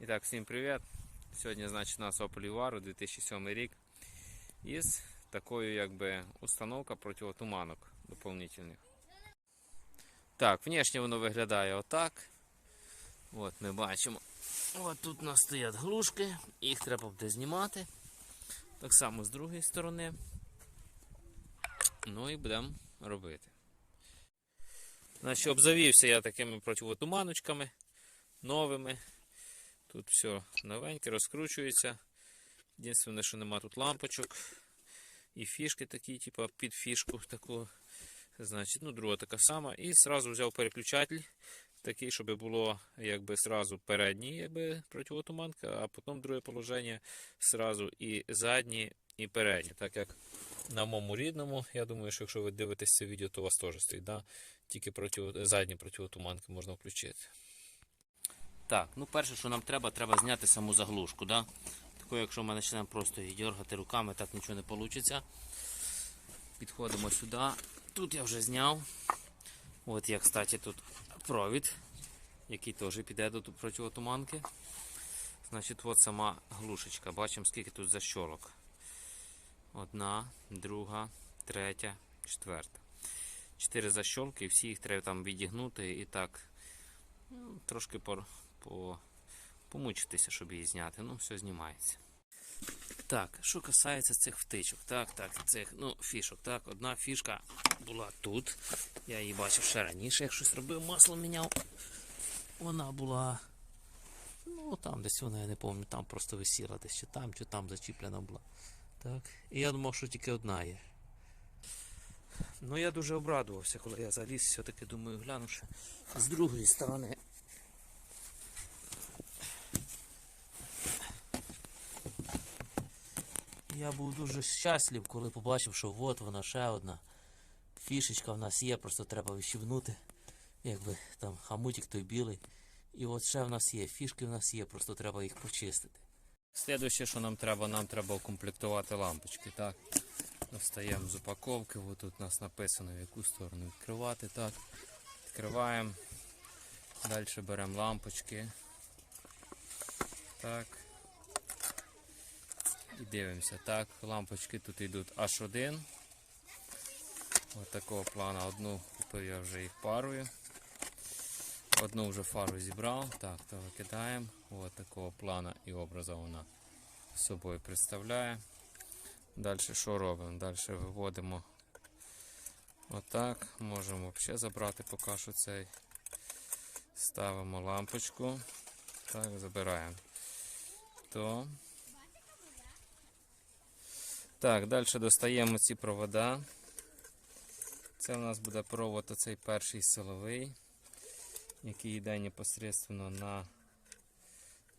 І так, всім привіт. Сьогодні, значить, у нас Opel Vivaro 2007 рік. Із такою, якби, установка противотуманок доповнительних. Так, внешне воно виглядає отак. От ми бачимо. От тут у нас стоять глушки, їх треба буде знімати. Так само з другої сторони. Ну і будемо робити. Значить, обзавівся я такими противотуманочками новими. Тут все новеньке, розкручується. Єдине, що нема тут лампочок. І фішки такі, типу під фішку таку. Значить, ну, друга така сама. І зразу взяв переключатель, такий, щоб було якби сразу передній якби, противотуманка, а потім друге положення сразу і задні, і передні. Так як на моєму рідному, я думаю, що якщо ви дивитесь це відео, то у вас теж стоїть. Да? Тільки проти, задні противотуманки можна включити. Так, ну перше, що нам треба, треба зняти саму заглушку. Да? Тако, якщо ми почнемо просто її дергати руками, так нічого не вийде. Підходимо сюди. Тут я вже зняв. От є, кстати, тут провід, який теж піде до противотуманки. Значить, от сама глушечка. Бачимо, скільки тут защолок. Одна, друга, третя, четверта. Чотири защолки, всі їх треба там відігнути і так ну, трошки по, по, помучитися, щоб її зняти. Ну, все знімається. Так, що касається цих втичок, так, так, цих ну, фішок. Так, одна фішка була тут. Я її бачив ще раніше, як щось робив, масло міняв. Вона була. Ну, там десь вона, я не пам'ятаю, там просто висіла десь чи там, чи там зачіплена була. Так. І я думав, що тільки одна є. Ну, я дуже обрадувався, коли я заліз, все-таки думаю, глянувши з другої сторони. Я був дуже щаслив, коли побачив, що от вона ще одна фішечка в нас є, просто треба вищивнути. Якби там хамутик той білий. І от ще в нас є, фішки в нас є, просто треба їх почистити. Слідуюче, що нам треба, нам треба укомплектувати лампочки. Так. Достаємо з упаковки, от тут у нас написано в яку сторону відкривати. Так. Відкриваємо. Далі беремо лампочки. Так. І дивимося. Так, лампочки тут йдуть H1. Ось такого плану. Одну купив я вже їх парою. Одну вже фару зібрав. Так, то викидаємо. Ось такого плану і образу вона собою представляє. Далі що робимо? Далі виводимо отак. Можемо взагалі забрати поки що цей. Ставимо лампочку. Так, забираємо. То. Так, далі достаємо ці провода. Це у нас буде провод оцей перший силовий, який йде непосредственно на,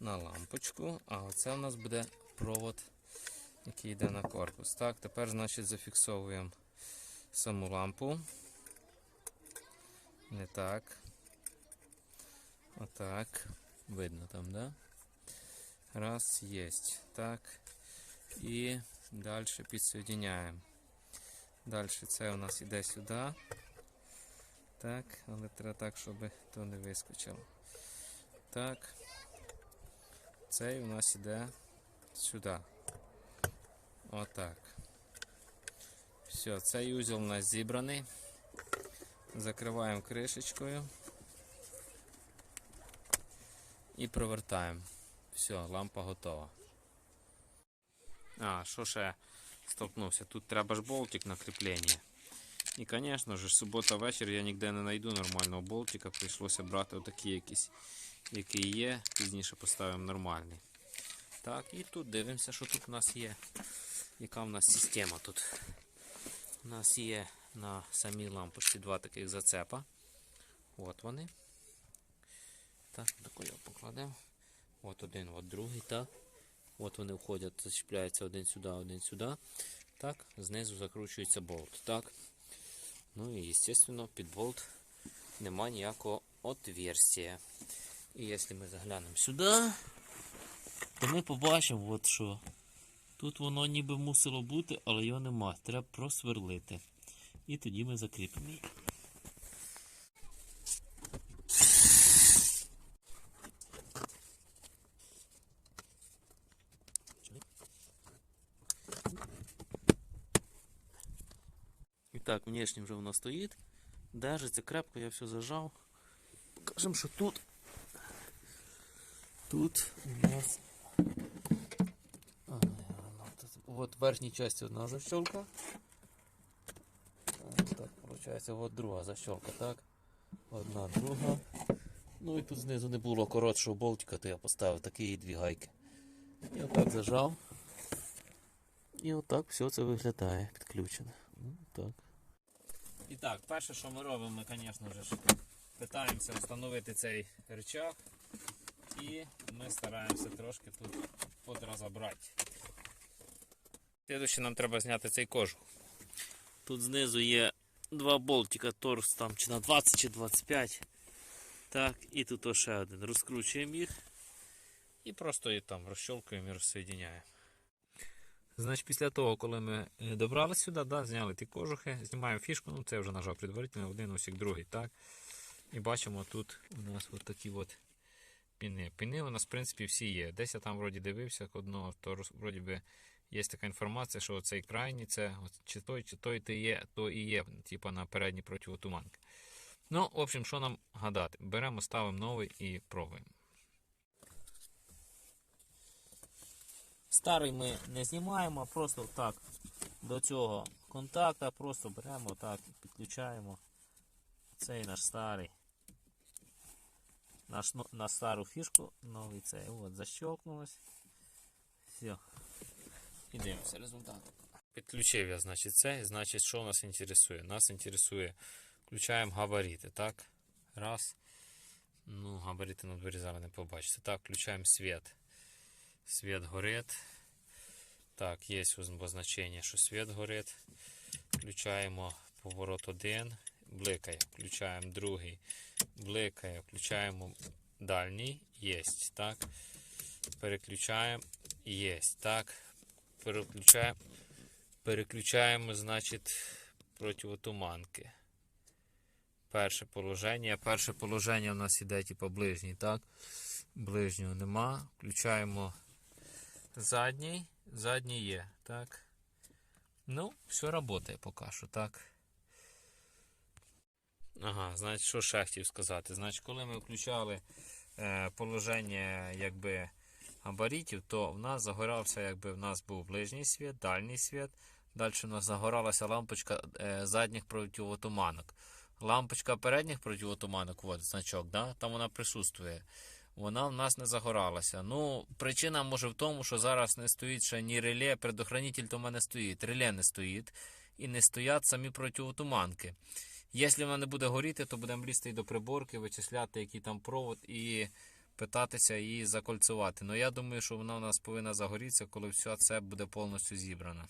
на лампочку. А оце у нас буде провод, який йде на корпус. Так, тепер, значить, зафіксовуємо саму лампу. Не так. Отак. Видно там, да? Раз, єсть. Так. І далі підсоединяємо. Далі це у нас іде сюди. Так, але треба так, щоб то не вискочило. Так. Цей у нас іде сюди. Отак. Все, цей узел у нас зібраний. Закриваємо кришечкою. І провертаємо. Все, лампа готова. А, що ще столкнувся? Тут треба ж болтик на кріплення. І, звісно ж, субота вечір я ніде не знайду нормального болтика. Прийшлося брати отакий якийсь, який є. Пізніше поставимо нормальний. Так, і тут дивимося, що тут у нас є. Яка в нас система тут. У нас є на самій лампочці два таких зацепа. От вони. Так, таку його покладемо. От один, от другий, так. От вони входять, зачіпляються один сюди, один сюди. Так, знизу закручується болт. Так. Ну і, звісно, під болт нема ніякого отверстия. І якщо ми заглянемо сюди, то ми побачимо, от що. Тут воно ніби мусило бути, але його нема. Треба просверлити. І тоді ми закріпимо так, внешне вже воно стоїть. Держиться крепко, я все зажав. Покажемо, що тут. Тут у нас. Ай. От в верхній часті одна защолка. От так, виходить, от друга защолка, так? Одна, друга. Ну і тут знизу не було коротшого болтика, то я поставив такі дві гайки. І отак зажав. І отак все це виглядає підключене. Ну, так. І так, перше, що ми робимо, ми, звісно ж, питаємося встановити цей рычаг. І ми стараємося трошки тут подрозобрати. Слідуюче нам треба зняти цей кожух. Тут знизу є два болтика, торс там чи на 20 чи 25. Так, і тут ще один. Розкручуємо їх і просто їх там розщолкуємо і розсоєдиняємо. Значить, після того, коли ми е, добрали сюди, да, зняли ті кожухи, знімаємо фішку, ну це вже нажав предварительно, один усік, другий, так. І бачимо, тут у нас от такі от піни. Піни у нас, в принципі, всі є. Десь я там вроді дивився одного, то вроді би є така інформація, що цей крайній, це от, чи той, чи той то є, то і є, типа на передній противотуманки. Ну, в общем, що нам гадати? Беремо, ставимо новий і пробуємо. Старий ми не знімаємо, просто так до цього контакта просто беремо так підключаємо цей наш старий. Наш, на стару фішку новий цей. От, защелкнулось. Все. І дивимося результат. Підключив я, значить, це. Значить, що нас інтересує? Нас інтересує. Включаємо габарити, так? Раз. Ну, габарити на дворі зараз не побачите. Так, включаємо світ. Світ горить. Так, є обозначення, що світ горить. Включаємо поворот 1, бликає. Включаємо другий, бликає. Включаємо дальній, єсть. Так. Переключаємо, єсть. Так. Переключаємо, переключаємо, значить, противотуманки. Перше положення. Перше положення у нас іде, типу, ближній, так? Ближнього нема. Включаємо задній. Задній є, так. Ну, все працює поки що, так. Ага, значить, що ще хотів сказати? Значить, коли ми включали е, положення якби, габаритів, то в нас загорався, якби в нас був ближній світ, дальній світ. Далі у нас загоралася лампочка е, задніх противотуманок. Лампочка передніх противотуманок, от значок, да? там вона присутствує. Вона в нас не загоралася. Ну, причина може в тому, що зараз не стоїть ще ні реле, предохранитель то в мене стоїть. Реле не стоїть. І не стоять самі противотуманки. Якщо вона не буде горіти, то будемо лізти і до приборки, вичисляти, який там провод, і питатися її закольцювати. Ну я думаю, що вона у нас повинна загорітися, коли все це буде повністю зібрано.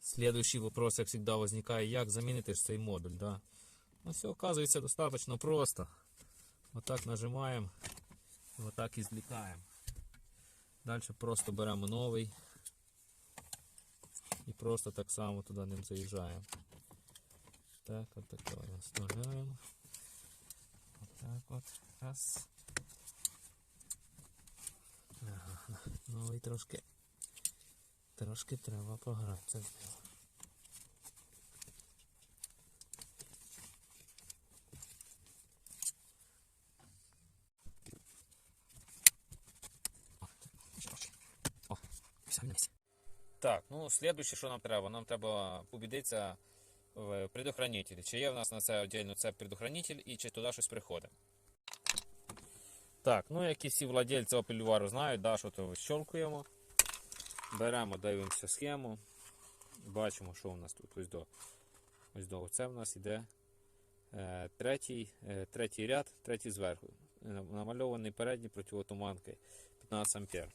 Слідуючий вопрос, як завжди, виникає, як замінити цей модуль. Да? Ну, все оказується достатньо просто. Отак нажимаємо, отак і злітаємо. Далі просто беремо новий і просто так само туди ним заїжджаємо. Так, от так його вставляємо. Отак от. Раз. Ага. Новий трошки. Трошки треба погратися з. Все. Так, ну слідуюче, що нам треба? Нам треба побідитися в предохранителі. Чи є в нас на це віддільно це предохранитель і чи туди щось приходить. Так, ну як і всі владельці Opel знають, да, що то щелкуємо. Беремо, дивимося схему. Бачимо, що у нас тут ось до. Ось до. Це в нас іде е, третій, е, третій ряд, третій зверху. Е, Намальований передній противотуманки 15 ампер.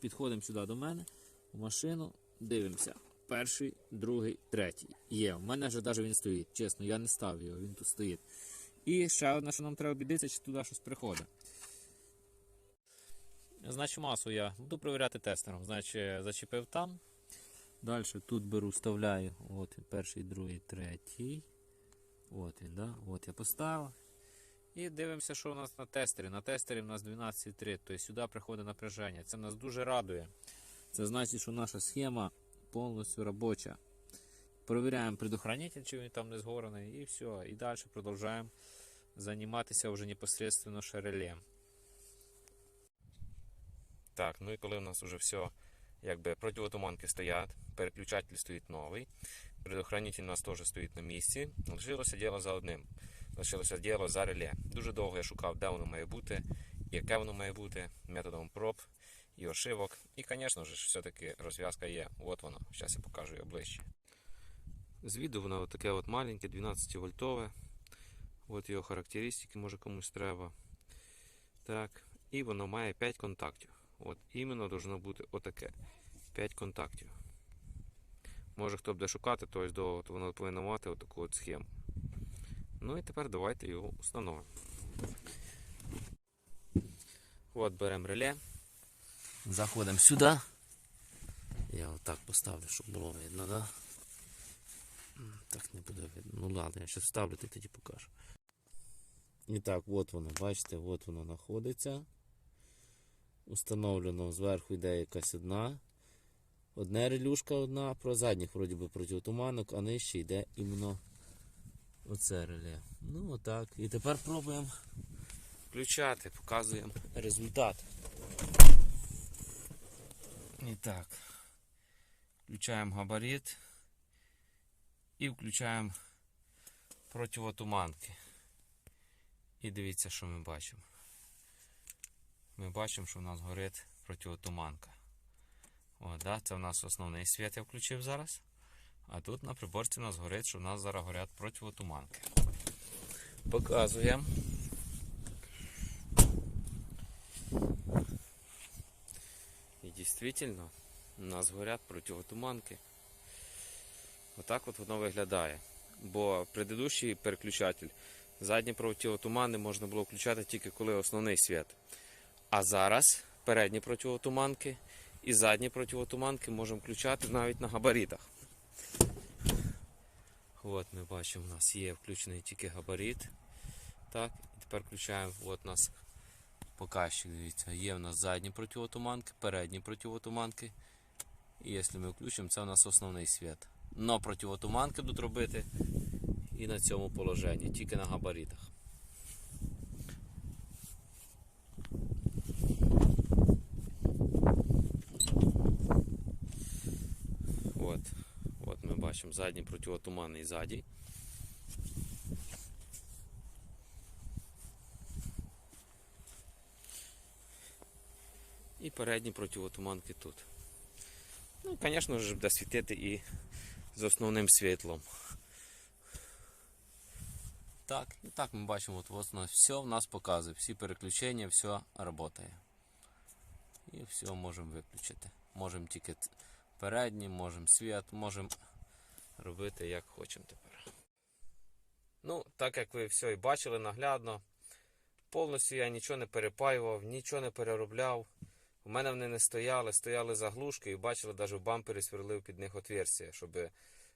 Підходимо сюди до мене, в машину, дивимося. Перший, другий, третій. Є. У мене вже навіть він стоїть. Чесно, я не ставив його, він тут стоїть. І ще одне, що нам треба бідитися, чи туди щось приходить. Значить, масу я буду перевіряти тестером. Значить, зачепив там. Далі тут беру, вставляю. От він, перший, другий, третій. От він, да? От я поставив. І дивимося, що у нас на тестері. На тестері у нас 12,3, тобто сюди приходить напряження. Це нас дуже радує. Це значить, що наша схема повністю робоча. Перевіряємо предохранитель, чи він там не згорений, і все. І далі продовжуємо займатися вже непосредственно шарелем. Так, ну і коли у нас вже все, якби противотуманки стоять, переключатель стоїть новий, предохранитель у нас теж стоїть на місці. Лишилося діло за одним. Лишилося діло за реле. Дуже довго я шукав, де воно має бути, яке воно має бути, методом проб і ошибок. І, звісно ж, все-таки розв'язка є. От воно. Зараз я покажу його ближче. З віду воно таке от маленьке, 12 вольтове. От його характеристики, може комусь треба. Так. І воно має 5 контактів. От іменно должно бути отаке. 5 контактів. Може хто буде шукати, то ось до то воно повинно мати отаку от схему. Ну і тепер давайте його установимо. От беремо реле. Заходимо сюди. Я отак поставлю, щоб було видно, да? Так не буде видно. Ну ладно, я зараз вставлю, ти тоді покажу. І так, от воно, бачите, от воно знаходиться. Установлено зверху йде якась одна. Одна релюшка одна, про задніх вроді би протитуманок, а нижче йде іменно оце реле. Ну отак. І тепер пробуємо включати, показуємо результат. І так. Включаємо габарит і включаємо противотуманки. І дивіться, що ми бачимо. Ми бачимо, що у нас горить противотуманка. О, да, це у нас основний світ я включив зараз. А тут на приборці у нас горить, що у нас зараз горять противотуманки. Показуємо. Дійсно, у нас горять противотуманки. Отак от воно виглядає. Бо предыдущий переключатель задні противотумани можна було включати тільки коли основний світ. А зараз передні противотуманки і задні противотуманки можемо включати навіть на габаритах. От ми бачимо, у нас є включений тільки габарит. Так, і тепер включаємо, от у нас показчик, дивіться, є у нас задні противотуманки, передні противотуманки. І якщо ми включимо, це у нас основний світ. Но противотуманки будуть робити і на цьому положенні, тільки на габаритах. От, от ми бачимо задній противотуманний ззаді. І передні противотуманки тут. Ну, звісно ж, буде світити і з основним світлом. Так, і так ми бачимо, от, от все в нас показує, всі переключення, все працює. І все можемо виключити. Можемо тільки передній, можемо світ, можемо робити як хочемо тепер. Ну, так як ви все і бачили наглядно, повністю я нічого не перепаював, нічого не переробляв. У мене вони не стояли, стояли заглушки і бачили, навіть в бампері сверлив під них отверстия, щоб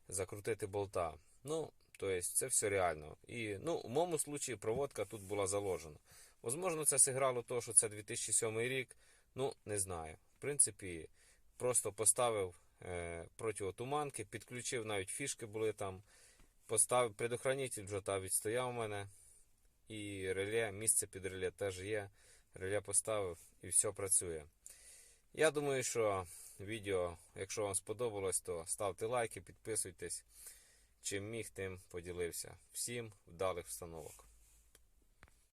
закрутити болта. Ну, тобто це все реально. І ну, у моєму случаї проводка тут була заложена. Возможно, це зіграло то, що це 2007 рік. Ну, не знаю. В принципі, просто поставив е, противотуманки, підключив, навіть фішки були там. Поставив предохранитель вже та відстояв у мене. І реле, місце під реле теж є. Реле поставив і все працює. Я думаю, що відео, якщо вам сподобалось, то ставте лайки, підписуйтесь. Чим міг, тим поділився. Всім вдалих встановок.